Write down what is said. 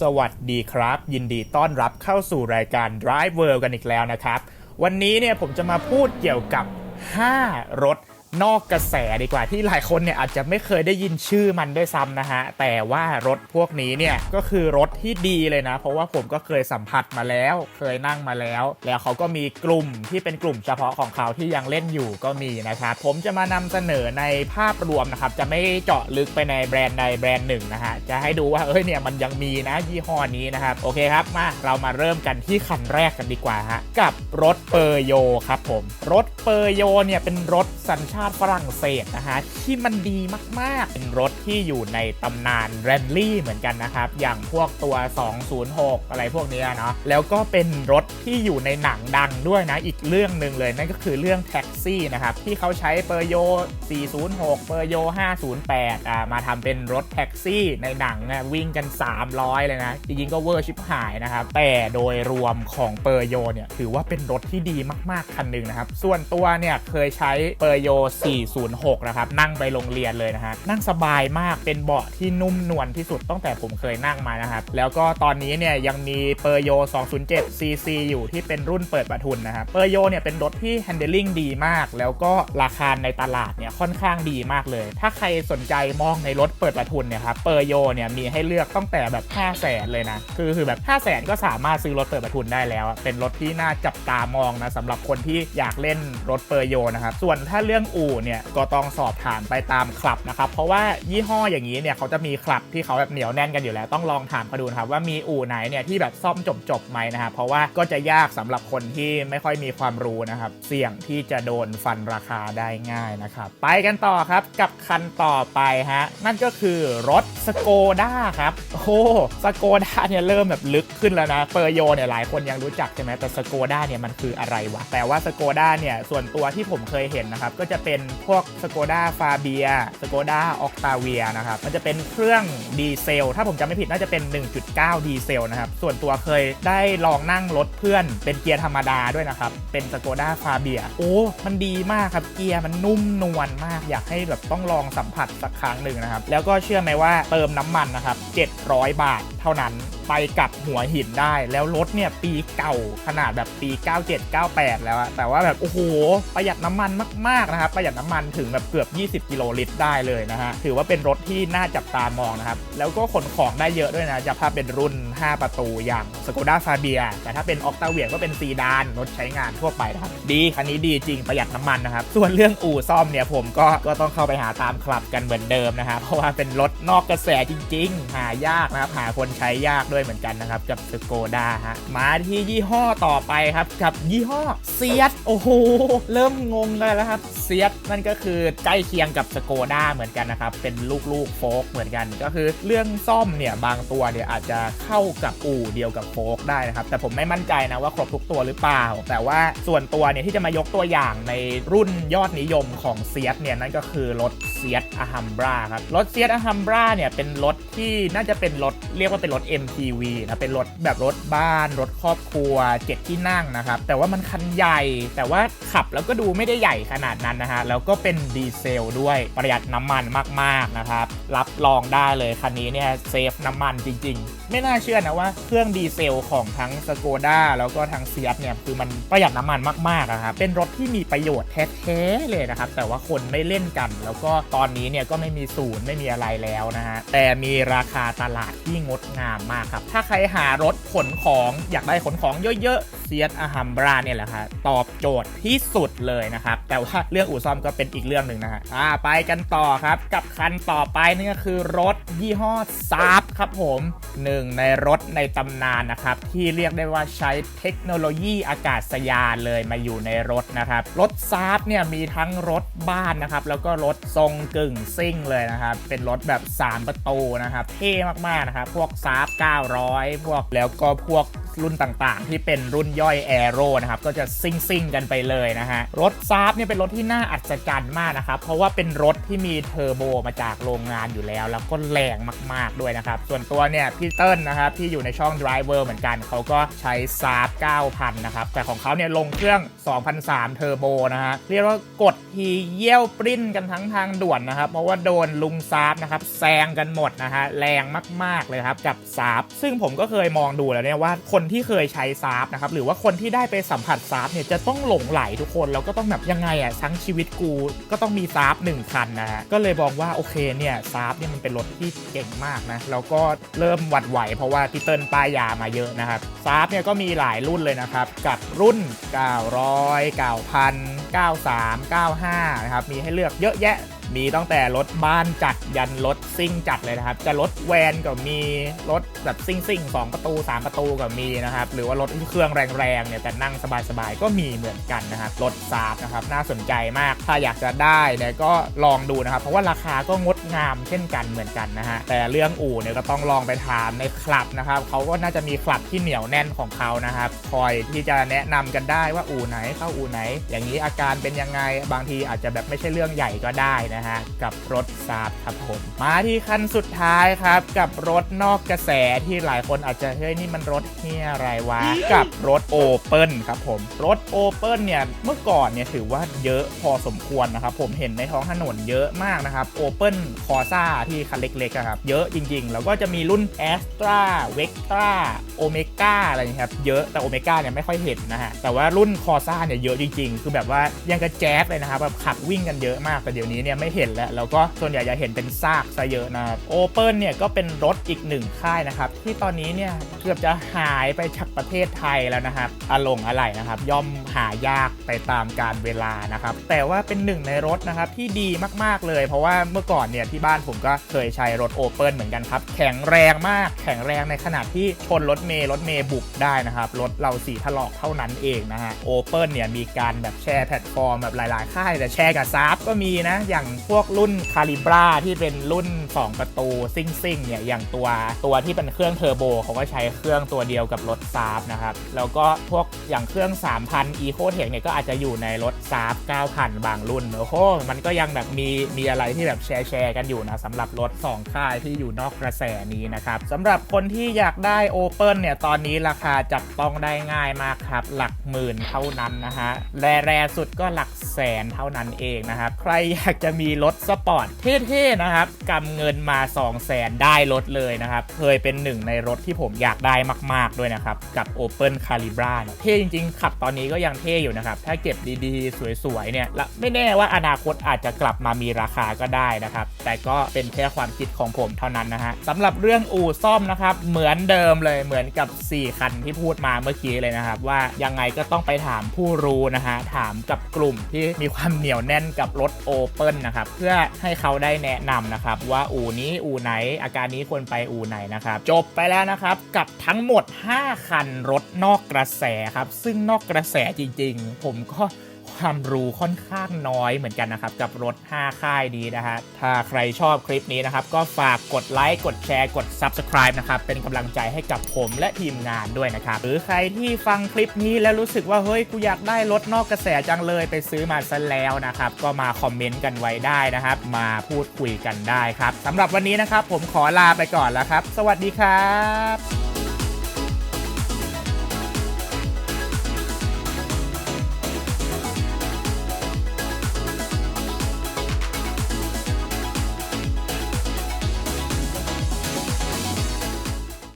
สวัสดีครับ ยินดีต้อนรับเข้าสู่รายการ Drive World กันอีกแล้วนะครับ วันนี้เนี่ยผมจะมาพูดเกี่ยวกับ 5 รถ นอกกระแสดีกว่าที่หลายคนเนี่ยอาจจะไม่เคยได้ยินชื่อมันด้วยซ้ำนะฮะ แต่ว่ารถพวกนี้เนี่ยก็คือรถที่ดีเลยนะ เพราะว่าผมก็เคยสัมผัสมาแล้ว เคยนั่งมาแล้ว แล้วเขาก็มีกลุ่มที่เป็นกลุ่มเฉพาะของเขาที่ยังเล่นอยู่ก็มีนะครับผมจะมานำเสนอในภาพรวมนะครับ จะไม่เจาะลึกไปในแบรนด์ใดแบรนด์หนึ่งนะฮะจะให้ดูว่าเอ้ยเนี่ยมันยังมีนะยี่ห้อนี้นะครับโอเคครับมาเรามาเริ่มกันที่คันแรกกันดีกว่าฮะกับรถเปอร์โยครับผมรถเปอร์โยเนี่ยเป็นรถสัญชาติฝรั่งเศสนะฮะที่มันดีมากๆ เป็นรถที่อยู่ในตำนานแรนลี่เหมือนกันนะครับ อย่างพวกตัว 206 อะไรพวกนี้เนาะแล้วก็เป็นรถที่อยู่ในหนังดังด้วยนะ อีกเรื่องหนึ่งเลยนั่นก็คือเรื่องแท็กซี่นะครับ ที่เขาใช้เปอร์โย 406 เปอร์โย 508 อ่ามาทำเป็นรถแท็กซี่ในหนังนะวิ่งกัน 300 เลยนะ จริงๆก็เวอร์ชิบหายนะครับ แต่โดยรวมของเปอร์โยเนี่ยถือว่าเป็นรถที่ดีมากๆคันหนึ่งนะครับ ส่วนตัวเนี่ยเคยใช้เปอร์โย406 นะครับ นั่งไปโรงเรียนเลยนะฮะ นั่งสบายมาก เป็นเบาะที่นุ่มนวลที่สุดตั้งแต่ผมเคยนั่งมานะครับ แล้วก็ตอนนี้เนี่ยยังมีเปอร์โย 207 cc อยู่ที่เป็นรุ่นเปิดประทุนนะครับ เปอร์โยเนี่ยเป็นรถที่ handling ดีมาก แล้วก็ราคาในตลาดเนี่ยค่อนข้างดีมากเลย ถ้าใครสนใจมองในรถเปิดประทุนเนี่ยครับ เปอร์โยเนี่ยมีให้เลือกตั้งแต่แบบ 5 0 0แสนเลยนะ คือคือแบบ 5 0 0แสนก็สามารถซื้อรถเปิดประทุนได้แล้ว เป็นรถที่น่าจับตามองนะสำหรับคนที่อยากเล่นรถเปอร์โยนะครับ ส่วนถ้าเรื่องอูเนี่ยก็ต้องสอบถามไปตามคลับนะครับเพราะว่ายี่ห้ออย่างนี้เนี่ยเขาจะมีคลับที่เขาแบบเหนียวแน่นกันอยู่แล้วต้องลองถามเขาดูนะครับว่ามีอู่ไหนเนี่ยที่แบบซ่อมจบจบๆไหมนะครับเพราะว่าก็จะยากสำหรับคนที่ไม่ค่อยมีความรู้นะครับเสี่ยงที่จะโดนฟันราคาได้ง่ายนะครับไปกันต่อครับกับคันต่อไปฮะนั่นก็คือรถสโกด้าครับโอ้สโกด้าเนี่ยเริ่มแบบลึกขึ้นแล้วนะเปอร์โยเนี่ยหลายคนยังรู้จักใช่ไหมแต่สโกด้าเนี่ยมันคืออะไรวะแต่ว่าสโกด้าเนี่ยส่วนตัวที่ผมเคยเห็นนะครับก็จะเป็นพวกสโกด้าฟาเบียสโกด้าออกตาเวียนะครับ มันจะเป็นเครื่องดีเซล ถ้าผมจำไม่ผิดน่าจะเป็น 1.9 ดีเซลนะครับ ส่วนตัวเคยได้ลองนั่งรถเพื่อน เป็นเกียร์ธรรมดาด้วยนะครับ เป็นสโกด้าฟาเบียโอ้ มันดีมากครับ เกียร์มันนุ่มนวลมาก อยากให้แบบต้องลองสัมผัสสักครั้งหนึ่งนะครับ แล้วก็เชื่อไหมว่าเติมน้ำมันนะครับ 700 บาทเท่านั้นไปกลับหัวหินได้แล้วรถเนี่ยปีเก่าขนาดแบบปี 97 98 แล้วอะแต่ว่าแบบโอ้โห ประหยัดน้ำมันมากๆนะครับประหยัดน้ำมันถึงแบบเกือบ 20 กิโลลิตรได้เลยนะฮะถือว่าเป็นรถที่น่าจับตามองนะครับแล้วก็ขนของได้เยอะด้วยนะจะถ้าเป็นรุ่น 5 ประตูอย่าง Skoda Fabia แต่ถ้าเป็น Octavia ก็เป็นซีดานรถใช้งานทั่วไปนะครับดีคันนี้ดีจริงประหยัดน้ำมันนะครับส่วนเรื่องอู่ซ่อมเนี่ยผมก็ก็ต้องเข้าไปหาตามคลับกันเหมือนเดิมนะครับเพราะว่าเป็นรถนอกกระแสจริง ๆ หายากนะครับหาคนใช้ยากด้วยเหมือนกันนะครับกับสโกด้าฮะมาที่ยี่ห้อต่อไปครับกับยี่ห้อเซียสโอ้โหเริ่มงงเลยแล้วครับเซียสนั่นก็คือใกล้เคียงกับสโกด้าเหมือนกันนะครับเป็นลูกๆโฟกเหมือนกัน ก็คือเรื่องซ่อมเนี่ยบางตัวเนี่ยอาจจะเข้ากับอู่เดียวกับโฟกได้นะครับแต่ผมไม่มั่นใจนะว่าครบทุกตัวหรือเปล่า แต่ว่าส่วนตัวเนี่ยที่จะมายกตัวอย่างในรุ่นยอดนิยมของเซียสเนี่ยนั่นก็คือรถเซียสอะฮัมบราครับรถเซียสอะฮัมบราเนี่ยเป็นรถที่น่าจะเป็นรถเรียกว่าเป็นรถ MPV นะเป็นรถแบบรถบ้าน รถครอบครัวเจ็ดที่นั่งนะครับ แต่ว่ามันคันใหญ่ แต่ว่าขับแล้วก็ดูไม่ได้ใหญ่ขนาดนั้นนะฮะแล้วก็เป็นดีเซลด้วยประหยัดน้ำมันมากๆนะครับรับรองได้เลยคันนี้เนี่ยเซฟน้ำมันจริง ๆ ไม่น่าเชื่อนะว่าเครื่องดีเซลของทั้งสโกด้าแล้วก็ทั้งเซียสเนี่ยคือมันประหยัดน้ำมันมากๆนะครับเป็นรถที่มีประโยชน์แท้ๆเลยนะครับแต่ว่าคนไม่เล่นกัน แล้วก็ตอนนี้เนี่ยก็ไม่มีศูนย์ไม่มีอะไรแล้วนะฮะแต่มีราคาตลาดที่งดงามมากครับ ถ้าใครหารถขนของอยากได้ขนของเยอะๆเซียสอะฮัมบราเนี่ยแหละครับตอบโจทย์ที่สุดเลยนะครับ แต่ว่าเรื่องอู่ซ่อมก็เป็นอีกเรื่องหนึ่งนะฮะอ่าไปกันต่อครับ กับคันต่อไปนี่ก็คือรถยี่ห้อซาบครับผมหนึ่งในรถในตำนานนะครับ ที่เรียกได้ว่าใช้เทคโนโลยีอากาศยานเลยมาอยู่ในรถนะครับ รถซาบเนี่ยมีทั้งรถบ้านนะครับ แล้วก็รถทรงกึ่งซิ่งเลยนะครับ เป็นรถแบบ 3 ประตูนะครับ เท่มากๆนะครับ พวกซาบ900 พวกแล้วก็พวก รุ่นต่างๆ ที่เป็นรุ่นย่อยแอโร่นะครับก็จะซิ่งซิ่งกันไปเลยนะฮะรถซาร์ฟเนี่ยเป็นรถที่น่าอัศจรรย์มากนะครับเพราะว่าเป็นรถที่มีเทอร์โบมาจากโรงงานอยู่แล้ว แล้วก็แรงมากๆด้วยนะครับส่วนตัวเนี่ยพี่เติ้ลนะครับที่อยู่ในช่อง Driver เหมือนกันเขาก็ใช้ซาร์ฟ9,000นะครับแต่ของเขาเนี่ยลงเครื่อง 2,003เทอร์โบนะฮะเรียกว่ากดทีเยี่ยวปริ้นกันทั้งทางด่วนนะครับเพราะว่าโดนลุงซาร์ฟนะครับแซงกันหมดนะฮะแรงมากๆเลยครับกับซาร์ฟซึ่งผมก็เคยมองดูแล้วเนี่ยว่าคนนที่เคยใช้ซาร์ฟนะครับหรือว่าคนที่ได้ไปสัมผัสซาร์ฟเนี่ยจะต้องหลงไหลทุกคนแล้วก็ต้องแบบยังไงอะทั้งชีวิตกูก็ต้องมีซาร์ฟหนึ่งคันนะฮะก็เลยบอกว่าโอเคเนี่ยซาร์ฟเนี่ยมันเป็นรถที่เก่งมากนะแล้วก็เริ่มหวัดไหวเพราะว่าพี่เติ้ลป้ายยามาเยอะนะครับซาร์ฟเนี่ยก็มีหลายรุ่นเลยนะครับกับรุ่น 900 9,000 93 95นะครับมีให้เลือกเยอะแยะ มีตั้งแต่รถบ้านจัดยันรถซิ่งจัดเลยนะครับ จะรถแวนก็มีรถแบบซิ่งซิ่งสองประตู 3 ประตูก็มีนะครับ หรือว่ารถเครื่องแรงๆเนี่ยแต่นั่งสบายๆก็มีเหมือนกันนะครับ รถซาบนะครับน่าสนใจมาก ถ้าอยากจะได้เนี่ยก็ลองดูนะครับ เพราะว่าราคาก็งด งามเช่นกันเหมือนกันนะฮะแต่เรื่องอู่เนี่ยก็ต้องลองไปถามในคลับนะครับเขาก็น่าจะมีคลับที่เหนียวแน่นของเขานะครับคอยที่จะแนะนำกันได้ว่าอู่ไหนเข้าอู่ไหน อย่างนี้อาการเป็นยังไงบางทีอาจจะแบบไม่ใช่เรื่องใหญ่ก็ได้นะฮะกับรถซาบครับผมมาที่คันสุดท้ายครับกับรถนอกกระแสที่หลายคนอาจจะเฮ้ยนี่มันรถเฮียอะไรวะกับรถโอเปิลครับผมรถโอเปิลเนี่ยเมื่อก่อนเนี่ยถือว่าเยอะพอสมควรนะครับผมเห็นในท้องถนนเยอะมากนะครับโอเปิลคอซ่าที่คันเล็กๆครับ เยอะจริงๆ แล้วก็จะมีรุ่นแอสตราเวกตราโอเมก้าอะไรอย่างเงี้ยครับ เยอะแต่โอเมก้าเนี่ยไม่ค่อยเห็นนะฮะ แต่ว่ารุ่นคอซ่าเนี่ยเยอะจริงๆ คือแบบว่ายังกระแจ๊สเลยนะครับแบบขับวิ่งกันเยอะมาก แต่เดี๋ยวนี้เนี่ยไม่เห็นแล้ว แล้วก็ส่วนใหญ่จะเห็นเป็นซากซะเยอะนะครับโอเปิลเนี่ยก็เป็นรถอีกหนึ่งค่ายนะครับ ที่ตอนนี้เนี่ยเกือบจะหายไปจากประเทศไทยแล้วนะครับอาลงอะไรนะครับ ย่อมหายากไปตามการเวลานะครับ แต่ว่าเป็นหนึ่งในรถนะครับที่ดีมากๆเลย เพราะว่าเมื่อก่อนเนี่ยที่บ้านผมก็เคยใช้รถโอเปิลเหมือนกันครับ แข็งแรงมากแข็งแรงในขนาดที่ชนรถเมย์รถเมย์บุกได้นะครับ รถเราสีถลอกเท่านั้นเองนะฮะโอเปิลเนี่ยมีการแบบแชร์แพลตฟอร์มแบบหลาย ๆ ค่าย แต่แชร์กับซาร์ฟก็มีนะ อย่างพวกรุ่นคาลิบราที่เป็นรุ่น 2 ประตูซิ่งซิ่งเนี่ยอย่างตัวตัวที่เป็นเครื่องเทอร์โบเขาก็ใช้เครื่องตัวเดียวกับรถซาร์ฟนะครับแล้วก็พวกอย่างเครื่อง 3,000 Eco Tech เนี่ยก็อาจจะอยู่ในรถซาร์ฟ9,000 บางรุ่นโอ้โหมันก็ยังแบบมีมีอะไรที่แบบแชร์แชร์กันอยู่นะสำหรับรถ 2 ค่ายที่อยู่นอกกระแสนี้นะครับสำหรับคนที่อยากได้ Open เนี่ยตอนนี้ราคาจับต้องได้ง่ายมากครับ หลักหมื่นเท่านั้นนะฮะแรแรสุดก็หลักแสนเท่านั้นเองนะครับใครอยากจะมีรถสปอร์ตเท่ๆนะครับกำเงินมา 2 0 0แสนได้รถเลยนะครับเคยเป็นหนึ่งในรถที่ผมอยากได้มาก ๆด้วยนะครับกับ Open Calibra เนี่ยเท่จริงๆขับตอนนี้ก็ยังเท่อยู่นะครับถ้าเก็บดีๆ สวยๆเนี่ยและไม่แน่ว่าอนาคตอาจจะกลับมามีราคาก็ได้นะครับแต่ก็เป็นแค่ความคิดของผมเท่านั้นนะฮะสำหรับเรื่องอู่ซ่อมนะครับ เหมือนเดิมเลยเหมือนกับ 4 คันที่พูดมาเมื่อกี้เลยนะครับ ว่ายังไงก็ต้องไปถามผู้รู้นะฮะถามกับกลุ่มที่มีความเหนียวแน่นกับรถ Open นะครับเพื่อให้เขาได้แนะนำนะครับ ว่าอู่นี้อู่ไหน อาการนี้ควรไปอู่ไหนนะครับ จบไปแล้วนะครับกับทั้งหมด 5 คันรถนอกกระแสครับ ซึ่งนอกกระแสจริง ๆ ผมก็ ความรู้ค่อนข้างน้อยเหมือนกันนะครับ กับรถ 5 ค่ายนี้นะฮะถ้าใครชอบคลิปนี้นะครับ ก็ฝากกดไลค์ กดแชร์ กด Subscribe นะครับ เป็นกำลังใจให้กับผมและทีมงานด้วยนะครับ หรือใครที่ฟังคลิปนี้แล้วรู้สึกว่า เฮ้ย กูอยากได้รถนอกกระแสจังเลยไปซื้อมาซะแล้วนะครับ ก็มาคอมเมนต์กันไว้ได้นะครับ มาพูดคุยกันได้ครับสำหรับวันนี้นะครับผมขอลาไปก่อนแล้วครับ สวัสดีครับ